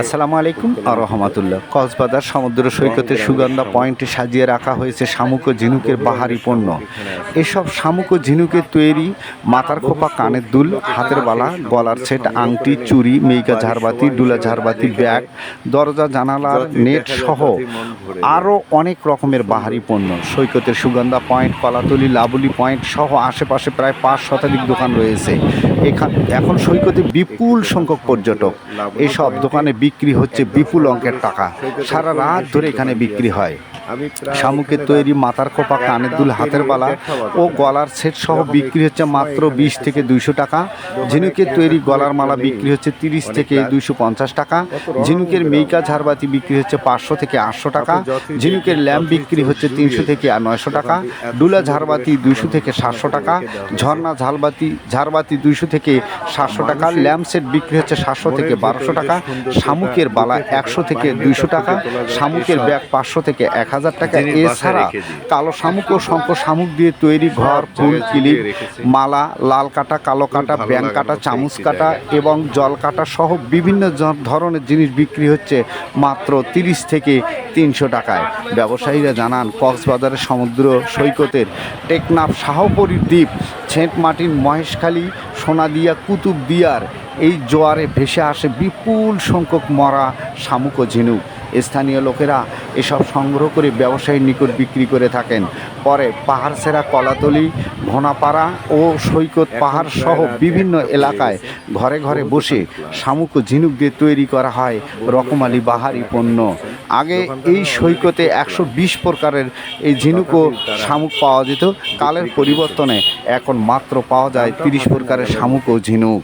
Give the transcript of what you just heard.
আসসালামু আলাইকুম। আর রহমাতুল্লাহ কক্সবাজার সমুদ্র সৈকতের সুগন্ধা পয়েন্টে সাজিয়ে রাখা হয়েছে শামুক ও ঝিনুকের বাহারি পণ্য। এসব শামুক ও ঝিনুকের তৈরি মাথার খোপা কানের দুল হাতের বালা গলার সেট আংটি চুড়ি মেইকা ঝাড়বাতি ডুলা ঝাড়বাতি ব্যাগ দরজা জানালার নেট সহ আরও অনেক রকমের বাহারি পণ্য। সৈকতের সুগন্ধা পয়েন্ট কলাতলি লাবুলি পয়েন্ট সহ আশেপাশে প্রায় পাঁচ শতাধিক দোকান রয়েছে। এখান এখন সৈকতে বিপুল সংখ্যক পর্যটক। এইসব দোকানে বিক্রি হচ্ছে বিপুল অঙ্কের টাকা। সারা রাত ধরে এখানে বিক্রি হয়। শামুকের তৈরি মাথার খোপা কানের দুল হাতের বালা ও গলার সেট সহ বিক্রি হচ্ছে মাত্র বিশ থেকে দুইশো টাকা। ঝিনুকের তৈরি গলার মালা বিক্রি হচ্ছে তিরিশ থেকে দুইশো পঞ্চাশ টাকা। ঝিনুকের মেইকা ঝাড়বাতি বিক্রি হচ্ছে পাঁচশো থেকে আটশো টাকা। ঝিনুকের ল্যাম্প বিক্রি হচ্ছে তিনশো থেকে নয়শো টাকা। ডুলা ঝাড়বাতি দুইশো থেকে সাতশো টাকা। ঝর্ণা ঝালবাতি ঝাড়বাতি দুইশো থেকে সাতশো টাকা। ল্যাম্প সেট বিক্রি হচ্ছে সাতশো থেকে বারোশো টাকা। শামুকের বালা একশো থেকে দুইশো টাকা। শামুকের ব্যাগ পাঁচশো থেকে এক হাজার হাজার টাকা এছাড়া কালো শামুক ও শঙ্খ শামুক দিয়ে তৈরি ঘর ফুল কিলিপ মালা লাল কাটা কালো কাটা ব্যাং কাটা চামচ কাটা এবং জল কাটা সহ বিভিন্ন ধরনের জিনিস বিক্রি হচ্ছে মাত্র তিরিশ থেকে তিনশো টাকায়। ব্যবসায়ীরা জানান কক্সবাজারের সমুদ্র সৈকতের টেকনাফ শাহপরীর দ্বীপ ছেঁট মাটির মহেশখালী সোনাদিয়া কুতুব দিয়ার এই জোয়ারে ভেসে আসে বিপুল সংখ্যক মরা শামুক ও ঝিনুক। স্থানীয় লোকেরা এসব সংগ্রহ করে ব্যবসায়ীর নিকট বিক্রি করে থাকেন। পরে পাহাড় সেরা কলাতলি ঘোনাপাড়া ও সৈকত পাহাড় সহ বিভিন্ন এলাকায় ঘরে ঘরে বসে শামুক ও ঝিনুক দিয়ে তৈরি করা হয় রকমালি বাহারি পণ্য। আগে এই সৈকতে একশো বিশ প্রকারের এই ঝিনুক ও শামুক পাওয়া যেত। কালের পরিবর্তনে এখন মাত্র পাওয়া যায় তিরিশ প্রকারের শামুক ও ঝিনুক।